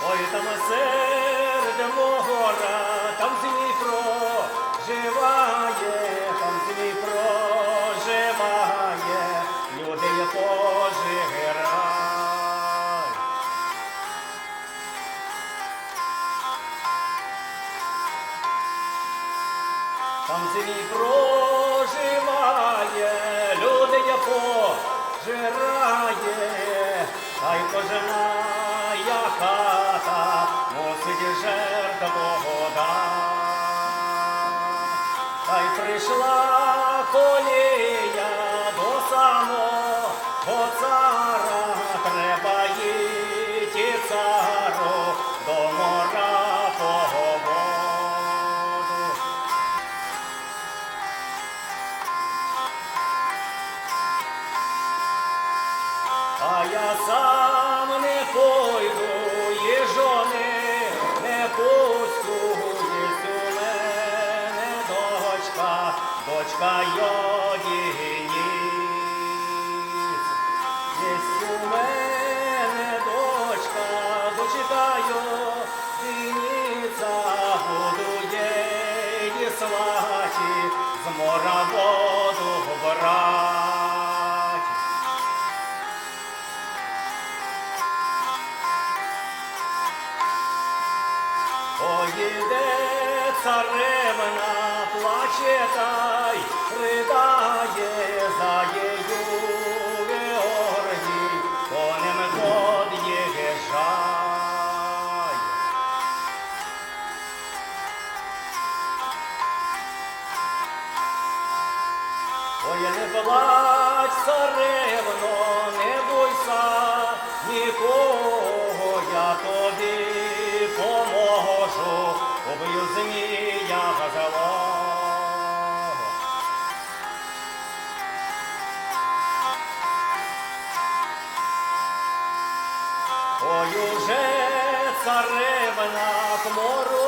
Ой, там серед мора, там змій проживає, там змій проживає, люди є пожиграй. Там змій проживає, люди є пожирає, та й кожна хата мусить жертву вода. Та й прийшла колія до самого цара, треба їти цару до мора погоду. А я сам йодініць. Єсть у мене дочка, дочка йодініця, буду її сваті, з мора воду брать. Поїде царевна, плаче та й ридає за їю Георгій, конем под'їжджає. Ой, не плач, царевно, не бойся нікого, я тобі уже царевна к мору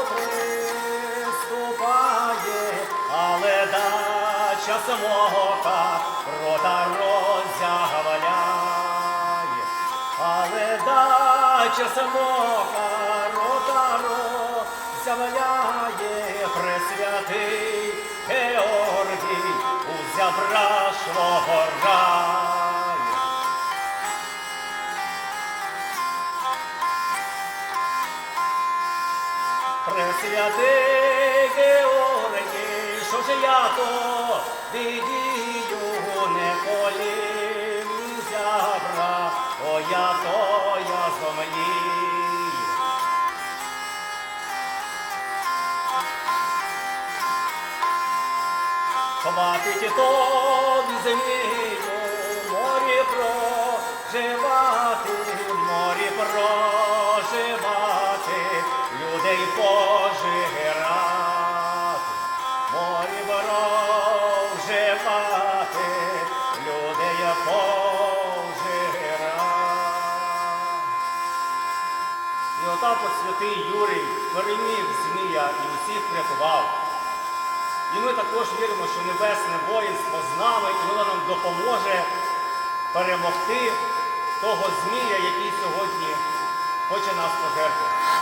приступає, але дача самока рота роззявляє, але дача самока рота роззявляє, пресвятий Георгій узяв брашного Пресвятий Георгій, що ж я то відію не колім зябра, о я то я зомлію. Хватить тобі змію, морі проживати, морі проживати, людей пожирати, морі проживати, людей пожирати. І отак от святий Юрій переміг змія і усіх врятував. І ми також віримо, що небесне воїнство з нами, і воно нам допоможе перемогти того змія, який сьогодні хоче нас пожертвувати.